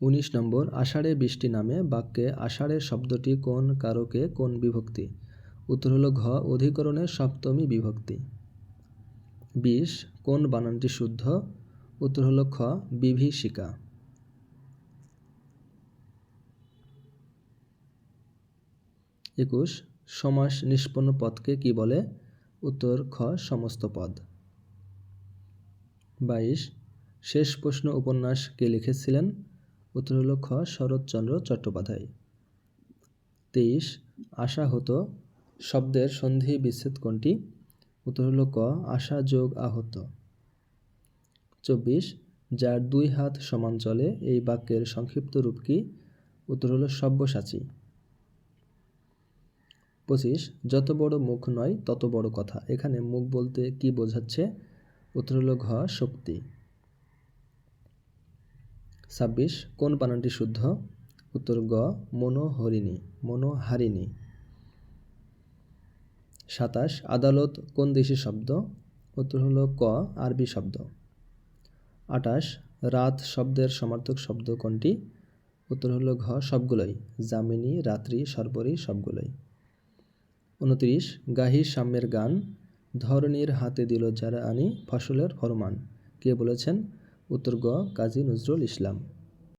উনিশ নম্বর, আষাঢ়ে বৃষ্টি নামে বাক্যে আষাঢ়ের শব্দটি কোন কারকে কোন বিভক্তি? উত্তর হলো ঘ অধিকরণের সপ্তমী বিভক্তি। বিশ, কোন বানানটি শুদ্ধ? উত্তর হল খ, বিভীষিকা। একুশ, সমাস নিষ্পন্ন পদকে কি বলে? উত্তর, খ, সমস্ত পদ। বাইশ, শেষ প্রশ্ন উপন্যাস কে লিখেছিলেন? উত্তর হলো খ শরৎচন্দ্র চট্টোপাধ্যায়। তেইশ, আশা হতো শব্দের সন্ধি বিচ্ছেদ কোনটি? উত্তর হলো ক আশা যোগ আহত। চব্বিশ, যার দুই হাত সমান চলে, এই বাক্যের সংক্ষিপ্ত রূপ কি? উত্তর হলো সব্যসাচী। পঁচিশ, যত বড় মুখ নয়, তত বড় কথা। এখানে মুখ বলতে কি বোঝাচ্ছে? উত্তর হলো ঘ, শক্তি। ছাব্বিশ, কোন বানানটি শুদ্ধ? উত্তর গ, মনোহরিণী, মনোহারিণী। সাতাশ, আদালত কোন দেশি শব্দ? উত্তর হলো ক, আরবি শব্দ। আটাশ রাত শব্দের সমার্থক শব্দ কোনটি? উত্তর হলো ঘ, সবগুলোই। যামিনী, রাত্রি, সর্বরী, সবগুলোই। উনত্রিশ গাহি সাম্যের গান। ধরনীর হাতে দিল যারা আনি ফসলের ফরমান। কে বলেছেন? উত্তর গ কাজী নজরুল ইসলাম।